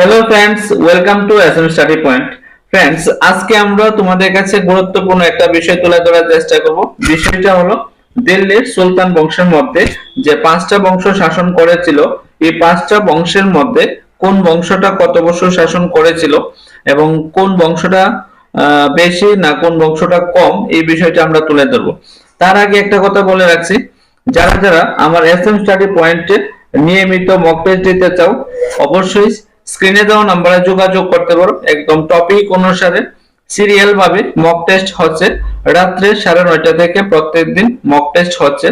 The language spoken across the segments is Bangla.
Hello friends welcome to SM study point friends আজকে আমরা তোমাদের কাছে গুরুত্বপূর্ণ একটা বিষয় তুলে ধরার চেষ্টা করব। বিষয়টা হলো দিল্লির সুলতান বংশের মধ্যে যে পাঁচটা বংশ শাসন করেছিল, এই পাঁচটা বংশের মধ্যে কোন বংশটা কত বছর শাসন করেছিল এবং কোন বংশটা বেশি না কোন বংশটা কম, এই বিষয়টা আমরা তুলে ধরবো। তার আগে একটা কথা বলে রাখছি, যারা যারা আমার এস এম স্টাডি পয়েন্টে নিয়মিত মক টেস্ট দিতে চাও, অবশ্যই স্ক্রিনে দেওয়া নাম্বারে যোগাযোগ করতে পারো। একদম টপিক অনুসারে সিরিয়াল ভাবে মক টেস্ট হচ্ছে। রাত্রে সাড়ে নয়টা থেকে প্রত্যেকদিন মক টেস্ট হচ্ছে।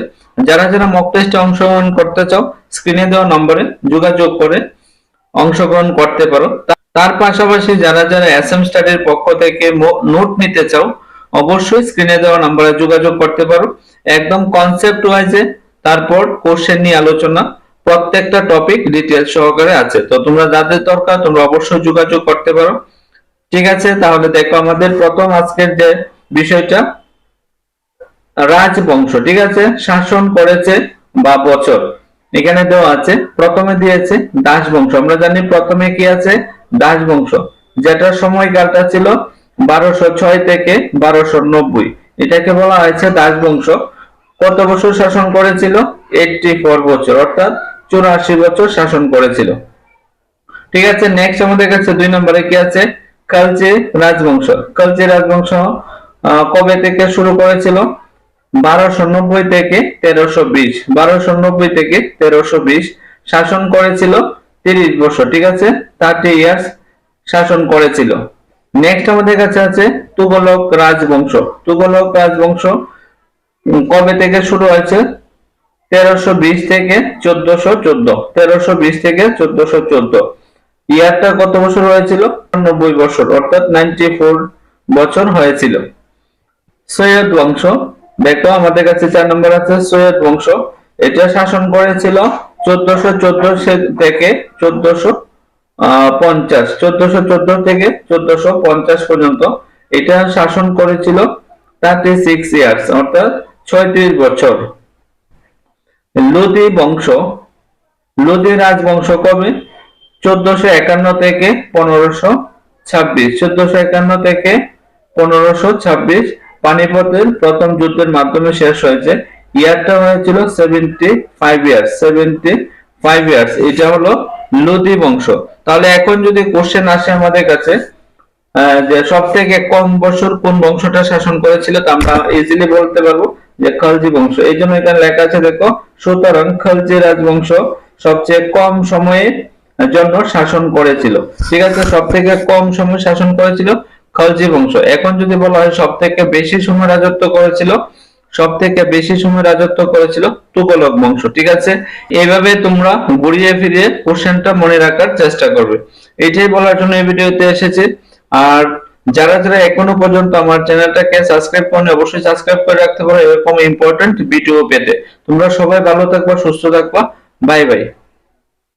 যারা যারা মক টেস্টে অংশগ্রহণ করতে চাও স্ক্রিনে দেওয়া নম্বরে যোগাযোগ করে অংশগ্রহণ করতে পারো। তার পাশাপাশি যারা যারা এসএম স্টাডির পক্ষ থেকে নোট নিতে চাও, অবশ্যই স্ক্রিনে দেওয়া নম্বরে যোগাযোগ করতে পারো। একদম কনসেপ্ট ওয়াইজে তারপর কোশ্চেন নিয়ে আলোচনা প্রত্যেকটা টপিক ডিটেল সহকারে আছে। তো তোমরা যাদের দরকার, তোমরা অবশ্যই যোগাযোগ করতে পারো। ঠিক আছে, তাহলে দেখো আমাদের প্রথম আজকের যে বিষয়টা, রাজবংশ। ঠিক আছে, শাসন করেছে বা বছর। এখানে দেওয়া আছে, প্রথমে দিয়েছে দাস বংশ আমরা জানি প্রথমে কি আছে? দাস বংশ যেটার সময়কালটা ছিল বারোশো ছয় থেকে বারোশো নব্বই। এটাকে বলা হয়েছে দাস বংশ কত বছর শাসন করেছিল? এইটটি ফোর বছর। অর্থাৎ চুরাশি বছর শাসন করেছিল। ঠিক আছে নেক্সট আমাদের কাছে দুই নম্বরে কি আছে? কালচি রাজবংশ। কালচি রাজবংশ কবে থেকে শুরু করেছিল? বারোশো নব্বই থেকে তেরোশো বিশ। বারোশো নব্বই থেকে তেরোশো বিশ। শাসন করেছিল তিরিশ বছর, ঠিক আছে? থার্টি ইয়ার্স শাসন করেছিল। নেক্সট আমাদের কাছে আছে তুগলক রাজবংশ। তুগলক রাজবংশ কবে থেকে শুরু হয়েছে? তেরোশো বিশ থেকে চোদ্দশো চোদ্দ। তেরোশো বিশ থেকে চোদ্দশো চোদ্দ। ইয়ারটা কত বছর হয়েছিল? নব্বই বছর, অর্থাৎ নাইনটি ফোর বছর হয়েছিল। সৈয়দ বংশ, দেখো আমাদের কাছে চার নম্বর আছে সৈয়দ বংশ। এটা শাসন করেছিল চোদ্দশো চোদ্দ থেকে চোদ্দশো পঞ্চাশ। চোদ্দশো চোদ্দ থেকে চোদ্দশো পঞ্চাশ পর্যন্ত এটা শাসন করেছিল থার্টি সিক্স ইয়ার্স অর্থাৎ ছয়ত্রিশ বছর। লোদি বংশ। লোদি রাজবংশ কবে? চোদ্দশো একান্ন থেকে পনেরোশো ছাব্বিশ। চোদ্দশো একান্ন থেকে পনেরোশো ছাব্বিশ। পানিপথের প্রথম যুদ্ধের মাধ্যমে শেষ হয়েছে। ইয়ারটা হয়েছিল seventy five years seventy five years এটা হলো লোদি বংশ। তাহলে এখন যদি কোশ্চেন আসে আমাদের কাছে যে সব থেকে কম বছর কোন বংশটা শাসন করেছিল তা আমরা ইজিলি বলতে পারব। যে খলজি বংশ। এই জন্য এখানে লেখা আছে, দেখো, সুতরাং খলজি রাজবংশ সবচেয়ে কম সময়ে জন্য শাসন করেছিল। ঠিক আছে সব থেকে কম সময় শাসন করেছিল খলজি বংশ। এখন যদি বলা হয় সব থেকে বেশি সময় রাজত্ব করেছিল সব থেকে বেশি সময় রাজত্ব করেছিল তুগলক বংশ। ঠিক আছে? এইভাবে তোমরা ঘুরিয়ে ফিরিয়ে কোশ্চেনটা মনে রাখার চেষ্টা করবে। এটাই বলার জন্য এই ভিডিওতে এসেছে। আর যারা যারা এখনও পর্যন্ত আমার চ্যানেলটাকে সাবস্ক্রাইব করনি, অবশ্যই সাবস্ক্রাইব করে রাখতে পারো, এরকম ইম্পর্টেন্ট ভিডিও পেতে। তোমরা সবাই ভালো থাকবা, সুস্থ থাকবা। Bye bye.